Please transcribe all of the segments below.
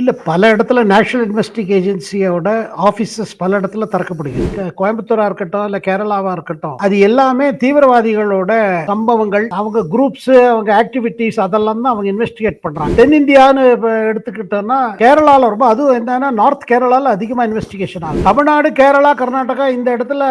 இல்லை பல இடத்துல நேஷனல் இன்வெஸ்டிங் ஏஜென்சியோட ஆஃபீஸஸ் பல இடத்துல திறக்கப்படுகிறது. கோயம்புத்தூரா இருக்கட்டும் இல்ல கேரளாவா இருக்கட்டும் அது எல்லாமே தீவிரவாதிகளோட சம்பவங்கள் அவங்க குரூப்ஸ் அவங்க ஆக்டிவிட்டிஸ் அதெல்லாம் தான் அவங்க இன்வெஸ்டிகேட் பண்றாங்க. தென்னிந்தியான்னு எடுத்துக்கிட்டோம்னா கேரளால ரொம்ப அதுவும் என்னன்னா நார்த் கேரளாவில் அதிகமா இன்வெஸ்டிகேஷன் ஆகும் தமிழ்நாடு கேரளா கர்நாடகா இந்த இடத்துல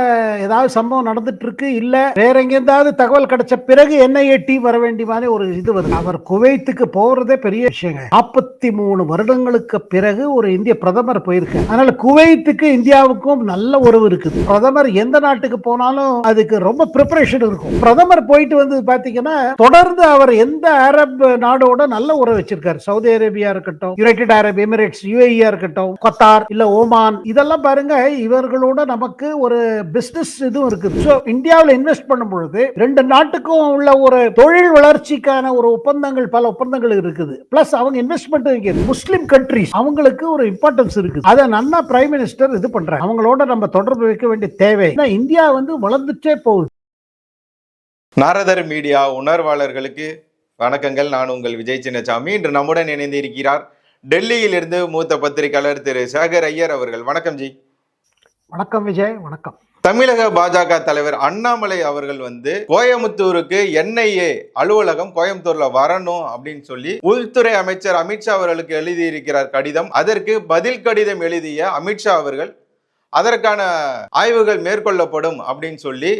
ஏதாவது சம்பவம் நடந்துட்டு இருக்கு இல்ல வேற எங்கேருந்தாவது தகவல் கிடைச்ச பிறகு என்ஐஏ டீம் வர வேண்டிய மாதிரி ஒரு இது வருது. அவர் குவைத்துக்கு போறதே பெரிய விஷயங்க. நாற்பத்தி மூணு வருடங்களுக்கு பிறகு ஒரு இந்திய பிரதமர் போயிருக்கு அதனால குவைத்துக்கு இந்தியாவுக்கும் நல்ல உறவு இருக்குது. பிரதமர் எந்த நாட்டுக்கு போனாலும் அதுக்கு ரொம்ப ப்ரிப்பரேஷன் இருக்கும். பிரதமர் போயிட்டு வந்து பாத்தீங்கன்னா தொடர்ந்து அவர் எந்த அரப் நாடோட நல்ல உறவு வச்சிருக்காரு. சவுதி அரேபியா இருக்கட்டும் யுனைடெட் அரப் எமிரேட்ஸ் யூஏஇயா இருக்கட்டும் கத்தார் இல்ல ஓமான் இதெல்லாம் பாருங்க இவர்களோட நமக்கு ஒரு பிசினஸ் இதுவும் இருக்குது. ஸோ இந்தியாவில் இன்வெஸ்ட் பண்ணும் பொழுது ரெண்டு நாட்டுக்கும் உள்ள ஒரு தொழில் வளர்ச்சிக்கான ஒரு ஒப்பந்தங்கள் பல ஒப்பந்தங்கள் இருக்குது. பிளஸ் அவங்க இன்வெஸ்ட்மெண்ட் முஸ்லிம் கண்ட்ரிஸ் அவங்களுக்கு ஒரு இம்பார்ட்டன்ஸ் இருக்குது. அதை நல்லா பிரைம் மினிஸ்டர் இது பண்றாங்க அவங்களோட நம்ம தொடர்பு வைக்க வேண்டிய தேவை. இந்தியா வந்து வளர்ந்துட்டே போகுது. நாரதர் மீடியா உணர்வாளர்களுக்கு வணக்கங்கள். நான் உங்கள் விஜய் சின்னசாமி. இன்று நம்முடன் இணைந்து இருக்கிறார் டெல்லியிலிருந்து மூத்த பத்திரிகையாளர் திரு சேகர் ஐயர் அவர்கள். வணக்கம் ஜி. வணக்கம் விஜய். வணக்கம். தமிழக பாஜக தலைவர் அண்ணாமலை அவர்கள் வந்து கோயமுத்தூருக்கு என்ஐஏ அலுவலகம் கோயம்புத்தூர்ல வரணும் அப்படின்னு சொல்லி உள்துறை அமைச்சர் அமித்ஷா அவர்களுக்கு எழுதியிருக்கிறார் கடிதம். அதற்கு பதில் கடிதம் எழுதிய அமித்ஷா அவர்கள் அதற்கான ஆய்வுகள் மேற்கொள்ளப்படும் அப்படின்னு சொல்லி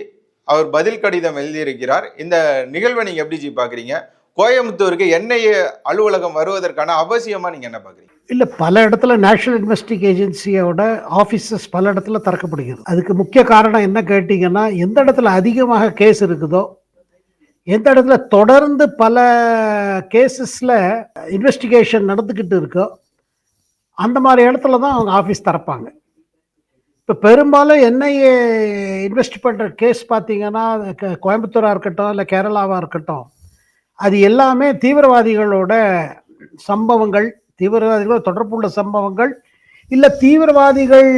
அவர் பதில் கடிதம் எழுதியிருக்கிறார். இந்த நிகழ்வை நீங்க எப்படி ஜி பாக்குறீங்க? கோயம்புத்தூருக்கு என்ஐஏ அலுவலகம் வருவதற்கான அவசியமாக நீங்கள் என்ன பார்க்குறீங்க இல்லை பல இடத்துல நேஷனல் இன்வெஸ்டிங் ஏஜென்சியோட ஆஃபீஸஸ் பல இடத்துல திறக்கப்படுகிறது. அதுக்கு முக்கிய காரணம் என்ன கேட்டிங்கன்னா எந்த இடத்துல அதிகமாக கேஸ் இருக்குதோ எந்த இடத்துல தொடர்ந்து பல கேசஸில் இன்வெஸ்டிகேஷன் நடந்துக்கிட்டு இருக்கோ அந்த மாதிரி இடத்துல தான் அவங்க ஆஃபீஸ் திறப்பாங்க. இப்போ பெரும்பாலும் என்ஐஏ இன்வெஸ்ட் பண்ணுற கேஸ் பார்த்தீங்கன்னா க- இருக்கட்டும் இல்லை கேரளாவாக இருக்கட்டும் அது எல்லாமே தீவிரவாதிகளோட சம்பவங்கள் தீவிரவாதிகளோட தொடர்புள்ள சம்பவங்கள் இல்லை தீவிரவாதிகள்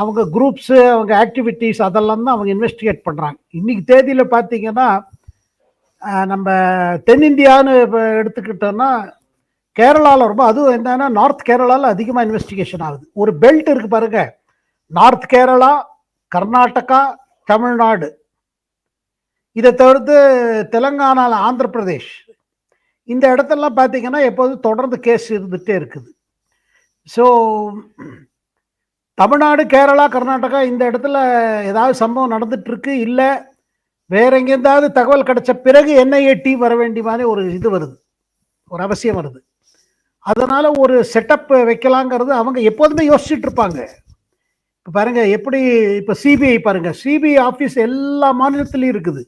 அவங்க குரூப்ஸு அவங்க ஆக்டிவிட்டீஸ் அதெல்லாம் தான் அவங்க இன்வெஸ்டிகேட் பண்ணுறாங்க இன்னைக்கு தேதியில் பார்த்தீங்கன்னா நம்ம தென்னிந்தியான்னு இப்போ எடுத்துக்கிட்டோன்னா கேரளாவில் ரொம்ப அதுவும் என்னன்னா நார்த் கேரளாவில் அதிகமாக இன்வெஸ்டிகேஷன் ஆகுது. ஒரு பெல்ட் இருக்கு பாருங்க. நார்த் கேரளா கர்நாடகா தமிழ்நாடு. இதை தவிர்த்து தெலுங்கானால ஆந்திர பிரதேஷ். இந்த இடத்தெல்லாம் பார்த்தீங்கன்னா எப்போதும் தொடர்ந்து கேஸ் இருந்துகிட்டே இருக்குது. ஸோ தமிழ்நாடு கேரளா கர்நாடகா இந்த இடத்துல ஏதாவது சம்பவம் நடந்துட்டுருக்கு இல்லை. வேற எங்கேருந்தாவது தகவல் கிடைச்ச பிறகு என்ஐஏ டீம் வர வேண்டிய மாதிரி ஒரு இது வருது. ஒரு அவசியம் வருது. அதனால் ஒரு செட்டப் வைக்கலாங்கிறது அவங்க எப்போதுமே யோசிச்சுட்டு இருப்பாங்க. இப்போ பாருங்கள் எப்படி இப்போ சிபிஐ பாருங்கள் சிபிஐ ஆஃபீஸ் எல்லா மாநிலத்துலேயும் இருக்குது.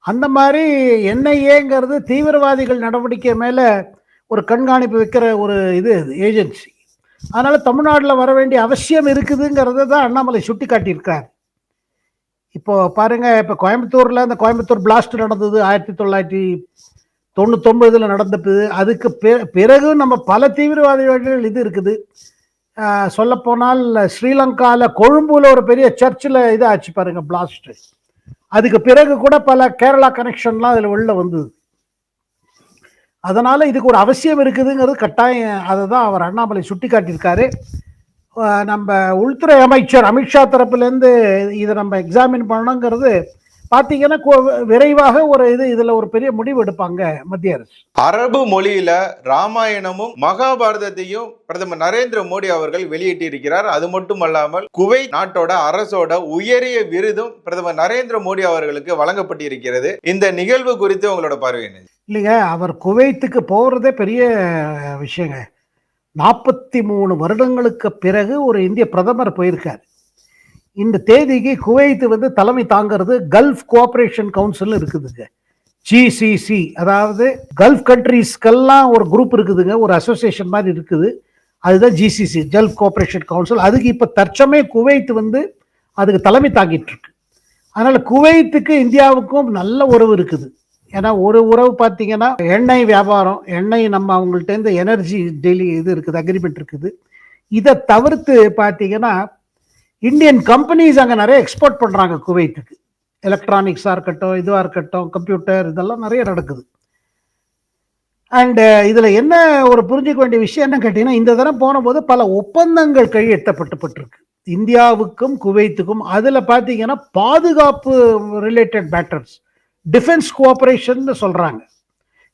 அந்த மாதிரி என்ஐஏங்கிறது தீவிரவாதிகள் நடவடிக்கை மேலே ஒரு கண்காணிப்பு வைக்கிற ஒரு இது ஏஜென்சி அதனால் தமிழ்நாட்டில் வர வேண்டிய அவசியம் இருக்குதுங்கிறத தான் அண்ணாமலை சுட்டி காட்டியிருக்கார் இப்போ பாருங்கள் இப்போ கோயம்புத்தூரில் அந்த கோயம்புத்தூர் பிளாஸ்ட் நடந்தது ஆயிரத்தி தொள்ளாயிரத்தி தொண்ணூத்தொம்பதில் நடந்தது. அதுக்கு பிற- பிறகு நம்ம பல தீவிரவாதிகள் இது இருக்குது. சொல்லப்போனால் ஸ்ரீலங்காவில் கொழும்புல ஒரு பெரிய சர்ச்சில் இது ஆச்சு பிளாஸ்ட்டு அதுக்கு பிறகு கூட பல கேரளா கனெக்ஷன்லாம் அதில் உள்ள வந்தது. அதனால் இதுக்கு ஒரு அவசியம் இருக்குதுங்கிறது கட்டாயம். அதை தான் அவர் அண்ணாமலை சுட்டி காட்டியிருக்காரு நம்ம உள்துறை அமைச்சர் அமித்ஷா தரப்புலேருந்து இதை நம்ம எக்ஸாமின் பண்ணணுங்கிறது பார்த்தீங்கன்னா விரைவாக ஒரு இது இதில் ஒரு பெரிய முடிவு எடுப்பாங்க மத்திய அரசு. அரபு மொழியில ராமாயணமும் மகாபாரதத்தையும் பிரதமர் நரேந்திர மோடி அவர்கள் வெளியிட்டிருக்கிறார். அது மட்டுமல்லாமல் குவைத் நாட்டோட அரசோட உயரிய விருதும் பிரதமர் நரேந்திர மோடி அவர்களுக்கு வழங்கப்பட்டிருக்கிறது. இந்த நிகழ்வு குறித்து உங்களோட பார்வை என்ன? இல்லைங்க அவர் குவைத்துக்கு போகிறதே பெரிய விஷயங்க. நாற்பத்தி மூணு வருடங்களுக்கு பிறகு ஒரு இந்திய பிரதமர் போயிருக்கார். இந்த தேதிக்கு குவைத்து வந்து தலைமை தாங்கிறது கல்ஃப் கோஆபரேஷன் கவுன்சில் இருக்குதுங்க. ஜிசிசி அதாவது கல்ஃப் கண்ட்ரீஸ்க்கெல்லாம் ஒரு குரூப் இருக்குதுங்க ஒரு அசோசியேஷன் மாதிரி இருக்குது. அதுதான் ஜிசிசி கல்ஃப் கோஆபரேஷன் கவுன்சில். அதுக்கு இப்போ தற்சமய குவைத்து வந்து அதுக்கு தலைமை தாங்கிட்டு இருக்கு. அதனால் குவைத்துக்கு இந்தியாவுக்கும் நல்ல உறவு இருக்குது. ஏன்னா ஒரு உறவு பார்த்தீங்கன்னா எண்ணெய் வியாபாரம் எண்ணெய் நம்ம அவங்கள்ட்ட இந்த எனர்ஜி டெய்லி இது இருக்குது அக்ரிமெண்ட் இருக்குது. இதை தவிர்த்து பார்த்தீங்கன்னா இந்தியன் கம்பெனிஸ் அங்கே நிறைய எக்ஸ்போர்ட் பண்ணுறாங்க குவைத்துக்கு. எலக்ட்ரானிக்ஸாக இருக்கட்டும் இதுவாக இருக்கட்டும் கம்ப்யூட்டர் இதெல்லாம் நிறைய நடக்குது. அண்டு uh, இதில் என்ன ஒரு புரிஞ்சுக்க வேண்டிய விஷயம் என்ன கேட்டிங்கன்னா இந்த தரம் போன போது பல ஒப்பந்தங்கள் கையெழுத்தப்பட்டுப்பட்டிருக்கு. இந்தியாவுக்கும் குவைத்துக்கும் அதில் பார்த்தீங்கன்னா பாதுகாப்பு ரிலேட்டட் மேட்டர்ஸ் டிஃபென்ஸ் கோஆப்ரேஷன் சொல்கிறாங்க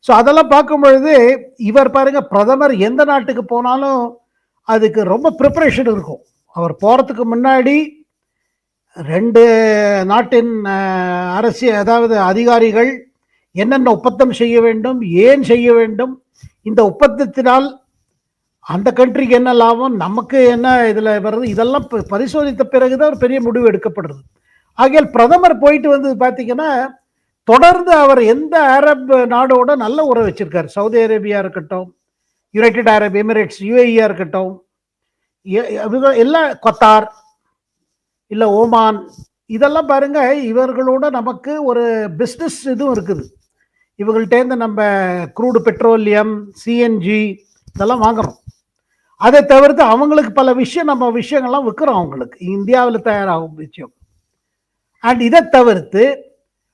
ஸோ அதெல்லாம் பார்க்கும் பொழுது இவர் பாருங்க பிரதமர் எந்த நாட்டுக்கு போனாலும் அதுக்கு ரொம்ப ப்ரிப்பரேஷன் இருக்கும். அவர் போகிறதுக்கு முன்னாடி ரெண்டு நாட்டின் அரசு அரசியல் அதாவது அதிகாரிகள் என்னென்ன ஒப்பந்தம் செய்ய வேண்டும் ஏன் செய்ய வேண்டும் இந்த ஒப்பந்தத்தினால் அந்த கண்ட்ரிக்கு என்ன லாபம் நமக்கு என்ன இதில் வருது இதெல்லாம் ப- பரிசோதித்த பிறகுதான் ஒரு பெரிய முடிவு எடுக்கப்படுறது. ஆகையால் பிரதமர் போயிட்டு வந்தது பார்த்தீங்கன்னா தொடர்ந்து அவர் எந்த அரப் நாடோட நல்ல உறவு வச்சிருக்காரு. சவுதி அரேபியா இருக்கட்டும் யுனைடெட் அரப் எமிரேட்ஸ் யுஏஇயா இருக்கட்டும் எ- எல்லாம் கொத்தார் இல்லை ஓமான் இதெல்லாம் பாருங்க இவர்களோட நமக்கு ஒரு பிஸ்னஸ் இதுவும் இருக்குது. இவங்கள்ட்டேருந்து நம்ம க்ரூடு பெட்ரோலியம் சிஎன்ஜி இதெல்லாம் வாங்குறோம் அதை தவிர்த்து அவங்களுக்கு பல விஷயம் நம்ம விஷயங்கள்லாம் விற்கிறோம் அவங்களுக்கு. இந்தியாவில் தயாராகும் விஷயம். அண்ட் இதை தவிர்த்து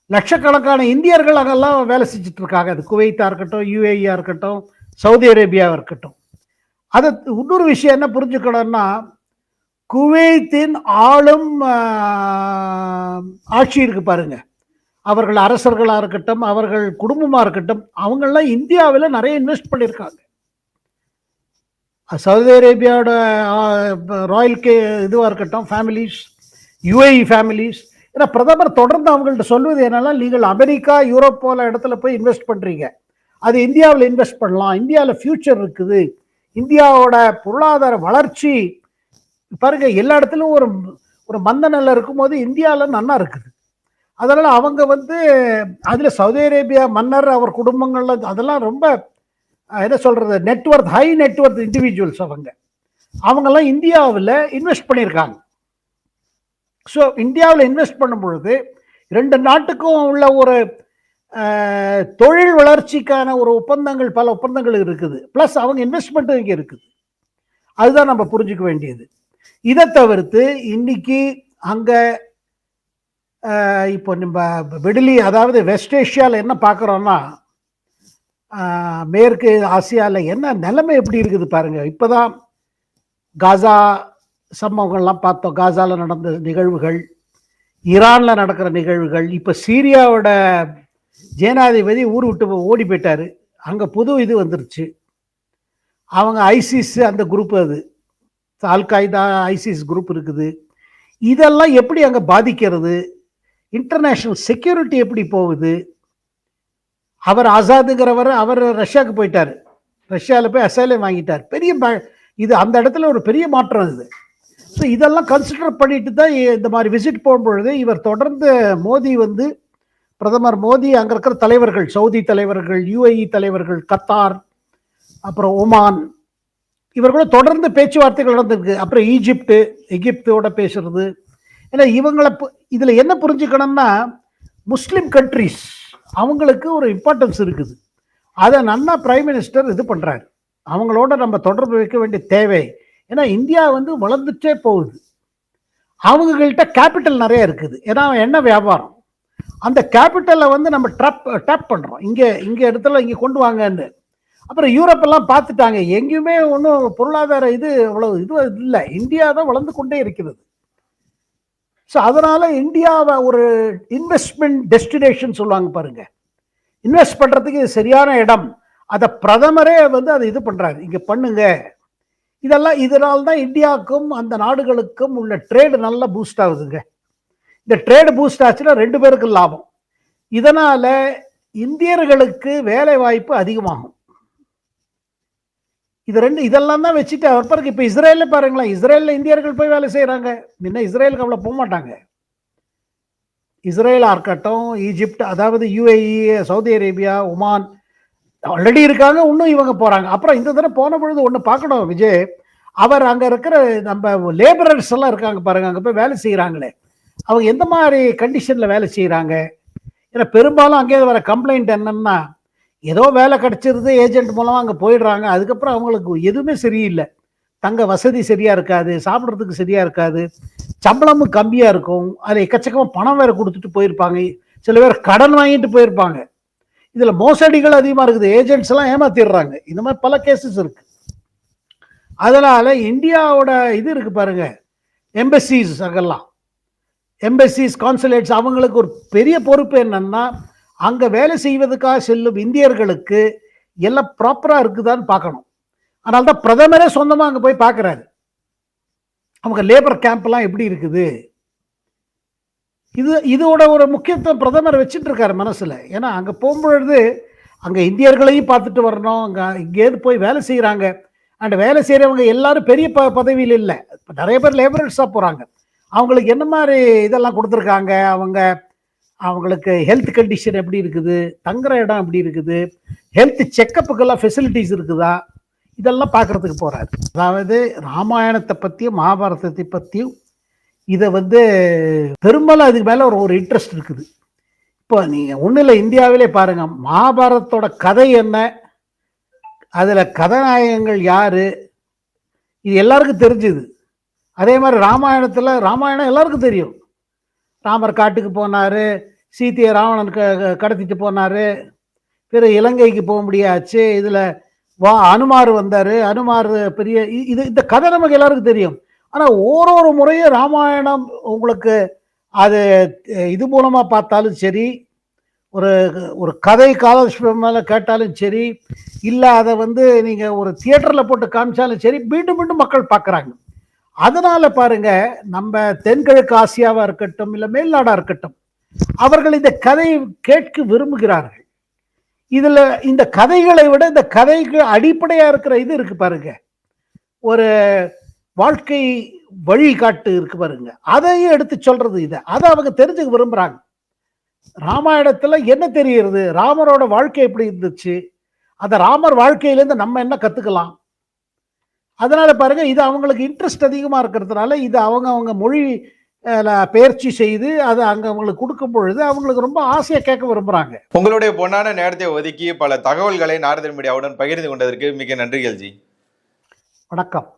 லட்சக்கணக்கான இந்தியர்கள் அங்கெல்லாம் வேலை செஞ்சுட்டு இருக்காங்க. அது குவைத்தாக இருக்கட்டும் யுஏஇயா இருக்கட்டும் சவுதி அரேபியாவாக இருக்கட்டும். அது இன்னொரு விஷயம் என்ன புரிஞ்சுக்கணும்னா குவைத்தின் ஆளும் ஆட்சி இருக்கு பாருங்க. அவர்கள் அரசர்களாக இருக்கட்டும் அவர்கள் குடும்பமாக இருக்கட்டும் அவங்கெல்லாம் இந்தியாவில் நிறைய இன்வெஸ்ட் பண்ணியிருக்காங்க. சவுதி அரேபியாவோட ராயல் கே இதுவாக இருக்கட்டும் ஃபேமிலிஸ் யுஏஇ ஃபேமிலிஸ் ஏன்னா பிரதமர் தொடர்ந்து அவங்கள்ட்ட சொல்வது என்னென்னா நீங்கள் அமெரிக்கா யூரோப் போல இடத்துல போய் இன்வெஸ்ட் பண்ணுறீங்க அது இந்தியாவில் இன்வெஸ்ட் பண்ணலாம். இந்தியாவில் ஃப்யூச்சர் இருக்குது. இந்தியாவோட பொருளாதார வளர்ச்சி பாருங்க எல்லா இடத்துலையும் ஒரு ஒரு மந்த நிலை இருக்கும்போது இந்தியாவில் நன்னா இருக்குது. அதனால் அவங்க வந்து அதில் சவுதி அரேபியா மன்னர் அவர் குடும்பங்கள்ல அதெல்லாம் ரொம்ப என்ன சொல்கிறது நெட்ஒர்க் ஹை நெட்ஒர்க் இண்டிவிஜுவல்ஸ் அவங்க. அவங்கெல்லாம் இந்தியாவில் இன்வெஸ்ட் பண்ணியிருக்காங்க. ஸோ இந்தியாவில் இன்வெஸ்ட் பண்ணும் பொழுது ரெண்டு நாட்டுக்கும் உள்ள ஒரு தொழில் வளர்ச்சிக்கான ஒரு ஒப்பந்தங்கள் பல ஒப்பந்தங்கள் இருக்குது. ப்ளஸ் அவங்க இன்வெஸ்ட்மெண்ட்டும் இங்கே இருக்குது. அதுதான் நம்ம புரிஞ்சுக்க வேண்டியது. இதை தவிர்த்து இன்னைக்கு அங்கே இப்போ நம்ம வெடிலி அதாவது வெஸ்ட் ஏஷியாவில் என்ன பார்க்குறோன்னா மேற்கு ஆசியாவில் என்ன நிலைமை எப்படி இருக்குது பாருங்கள் இப்போ தான் காசா சம்பவங்கள்லாம் பார்த்தோம். காசாவில் நடந்த நிகழ்வுகள் ஈரானில் நடக்கிற நிகழ்வுகள் இப்போ சீரியாவோட ஜேனாதிபதி ஊர் விட்டு ஓடி போயிட்டாரு. அங்கே புது இது வந்துருச்சு. அவங்க ஐசிஸ் அந்த குரூப் அது. அல்காய்தா ஐசிஸ் குரூப் இருக்குது. இதெல்லாம் எப்படி அங்கே பாதிக்கிறது? இன்டர்நேஷ்னல் செக்யூரிட்டி எப்படி போகுது? அவர் ஆசாதுங்கிறவர் அவர் ரஷ்யாவுக்கு போயிட்டார். ரஷ்யாவில் போய் அசைலம் வாங்கிட்டார். பெரிய ப- இது அந்த இடத்துல ஒரு பெரிய மாற்றம் இது. ஸோ இதெல்லாம் கன்சிடர் பண்ணிட்டு தான் இந்த மாதிரி விசிட் போகும்பொழுது இவர் தொடர்ந்து மோடி வந்து பிரதமர் மோடி அங்கே இருக்கிற தலைவர்கள் சவுதி தலைவர்கள் யுஏஇ தலைவர்கள் கத்தார் அப்புறம் ஒமான் இவர்களோட தொடர்ந்து பேச்சுவார்த்தைகள் நடந்திருக்கு. அப்புறம் ஈஜிப்டு எகிப்தோட பேசுறது. ஏன்னா இவங்களை இதில் என்ன புரிஞ்சுக்கணும்னா முஸ்லீம் கண்ட்ரிஸ் அவங்களுக்கு ஒரு இம்பார்ட்டன்ஸ் இருக்குது. அதை நன்னா பிரைம் மினிஸ்டர் இது பண்ணுறாரு அவங்களோட நம்ம தொடர்பு வைக்க வேண்டிய தேவை. ஏன்னா இந்தியா வந்து வளர்ந்துட்டே போகுது. அவங்ககிட்ட கேபிட்டல் நிறைய இருக்குது. ஏன்னா என்ன வியாபாரம்? அந்த கேபிட்டலை வந்து நம்ம ட்ராப் டேப் பண்ணுறோம் இங்கே இங்கே இடத்துல இங்கே கொண்டு வாங்கன்னு. அப்புறம் யூரோப்பெல்லாம் பார்த்துட்டாங்க. எங்கேயுமே ஒன்றும் பொருளாதார இது அவ்வளோ இது இல்லை. இந்தியா தான் வளர்ந்து கொண்டே இருக்கிறது. ஸோ அதனால் இந்தியாவை ஒரு இன்வெஸ்ட்மெண்ட் டெஸ்டினேஷன் சொல்லுவாங்க பாருங்க. இன்வெஸ்ட் பண்ணுறதுக்கு இது சரியான இடம். அதை பிரதமரே வந்து அதை இது பண்ணுறாரு இங்கே பண்ணுங்க. இதெல்லாம் இதனால் தான் இந்தியாவுக்கும் அந்த நாடுகளுக்கும் உள்ள ட்ரேடு நல்லா பூஸ்ட் ஆகுதுங்க. இந்த ட்ரேடு பூஸ்ட் ஆச்சுன்னா ரெண்டு பேருக்கு லாபம். இதனால இந்தியர்களுக்கு வேலை வாய்ப்பு அதிகமாகும். இது ரெண்டு இதெல்லாம் தான் வச்சுட்டு அவர் பாருங்க இப்போ இஸ்ரேலில் பாருங்களேன் இஸ்ரேலில் இந்தியர்கள் போய் வேலை செய்கிறாங்க முன்ன இஸ்ரேலுக்கு அவ்வளோ போக மாட்டாங்க. இஸ்ரேலாக இருக்கட்டும் ஈஜிப்ட் அதாவது UAE Saudi Arabia Oman already இருக்காங்க இன்னும் இவங்க போகிறாங்க அப்புறம் இந்த தடவை போன பொழுது ஒன்று பார்க்கணும் விஜய். அவர் அங்கே இருக்கிற நம்ம லேபரர்ஸ் எல்லாம் இருக்காங்க பாருங்க அங்கே போய் வேலை செய்கிறாங்களே அவங்க எந்த மாதிரி கண்டிஷனில் வேலை செய்கிறாங்க ஏன்னா பெரும்பாலும் அங்கே வர கம்ப்ளைண்ட் என்னன்னா ஏதோ வேலை கிடச்சிருது ஏஜென்ட் மூலமாக அங்கே போயிடுறாங்க. அதுக்கப்புறம் அவங்களுக்கு எதுவுமே சரியில்லை. தங்க வசதி சரியாக இருக்காது சாப்பிட்றதுக்கு சரியாக இருக்காது சம்பளமும் கம்மியாக இருக்கும். அதில் எக்கச்சக்கமாக பணம் வேறு கொடுத்துட்டு போயிருப்பாங்க. சில பேர் கடன் வாங்கிட்டு போயிருப்பாங்க. இதில் மோசடிகள் அதிகமாக இருக்குது. ஏஜென்ட்ஸ் எல்லாம் ஏமாத்திடுறாங்க. இந்த மாதிரி பல கேசஸ் இருக்கு. அதனால இந்தியாவோட இது இருக்கு பாருங்க. எம்பசிஸ் அங்கெல்லாம். எம்பசிஸ் கான்சுலேட்ஸ் அவங்களுக்கு ஒரு பெரிய பொறுப்பு என்னன்னா அங்கே வேலை செய்வதற்காக செல்லும் இந்தியர்களுக்கு எல்லாம் ப்ராப்பராக இருக்குதான்னு பார்க்கணும். அதனால தான் பிரதமரே சொந்தமாக அங்கே போய் பார்க்கறாரு. அவங்க லேபர் கேம்ப்லாம் எப்படி இருக்குது? இது இதோட ஒரு முக்கியத்துவம் பிரதமர் வச்சுட்டு இருக்காரு மனசில். ஏன்னா அங்கே போகும்பொழுது அங்கே இந்தியர்களையும் பார்த்துட்டு வரணும். அங்கே இங்கேருந்து போய் வேலை செய்கிறாங்க அண்ட் வேலை செய்கிறவங்க எல்லாரும் பெரிய ப பதவியில் இல்லை. இப்போ நிறைய பேர் லேபரர்ஸாக போகிறாங்க அவங்களுக்கு என்ன மாதிரி இதெல்லாம் கொடுத்துருக்காங்க? அவங்க அவங்களுக்கு ஹெல்த் கண்டிஷன் எப்படி இருக்குது? தங்குற இடம் எப்படி இருக்குது? ஹெல்த் செக்கப்புக்கெல்லாம் ஃபெசிலிட்டிஸ் இருக்குதா? இதெல்லாம் பார்க்கறதுக்கு போகிறாரு அதாவது ராமாயணத்தை பற்றியும் மகாபாரதத்தை பற்றியும் இதை வந்து பெரும்பாலும் அதுக்கு மேலே ஒரு ஒரு இன்ட்ரெஸ்ட் இருக்குது. இப்போ நீங்கள் ஒன்றும் இல்லை இந்தியாவிலே பாருங்கள் மகாபாரதத்தோட கதை என்ன? அதில் கதாநாயகங்கள் யார்? இது எல்லாருக்கும் தெரிஞ்சுது. அதே மாதிரி ராமாயணத்தில் ராமாயணம் எல்லாருக்கும் தெரியும். ராமர் காட்டுக்கு போனார் சீத்தையை ராவணன் க க- கடத்திட்டு போனார் பிற இலங்கைக்கு போக முடியாச்சு இதில் வா அனுமார் வந்தார் அனுமார் பெரிய இ- இது இந்த கதை நமக்கு எல்லாருக்கும் தெரியும். ஆனால் ஓரொரு முறையும் ராமாயணம் உங்களுக்கு அது இது மூலமாக பார்த்தாலும் சரி ஒரு ஒரு கதை காலட்சேபம் மேலே கேட்டாலும் சரி இல்லை அதை வந்து நீங்கள் ஒரு தியேட்டரில் போட்டு காமிச்சாலும் சரி மீண்டும் மீண்டும் மக்கள் பார்க்குறாங்க. அதனால பாருங்க நம்ம தென்கிழக்கு ஆசியாவா இருக்கட்டும் இல்லை மேல்நாடா இருக்கட்டும் அவர்கள் இந்த கதையை கேட்க விரும்புகிறார்கள். இதுல இந்த கதைகளை விட இந்த கதைக்கு அடிப்படையா இருக்கிற இது இருக்கு பாருங்க. ஒரு வாழ்க்கை வழிகாட்டு இருக்கு பாருங்க. அதையும் எடுத்து சொல்றது இதை. அதை அவங்க தெரிஞ்சுக்க விரும்புறாங்க. ராமாயணத்துல என்ன தெரியுறது ராமரோட வாழ்க்கை எப்படி இருந்துச்சு? அந்த ராமர் வாழ்க்கையிலேருந்து நம்ம என்ன கத்துக்கலாம்? அதனால பாருங்க இது அவங்களுக்கு இன்ட்ரெஸ்ட் அதிகமா இருக்கிறதுனால இது அவங்க அவங்க மொழி பயிற்சி செய்து அதை அங்க அவங்களுக்கு கொடுக்கும் பொழுது அவங்களுக்கு ரொம்ப ஆசையா கேட்க விரும்புறாங்க. உங்களுடைய பொன்னான நேரத்தை ஒதுக்கி பல தகவல்களை நாரதன் மீடியாவுடன் பகிர்ந்து கொண்டதற்கு மிக நன்றிகள் ஜி. வணக்கம்.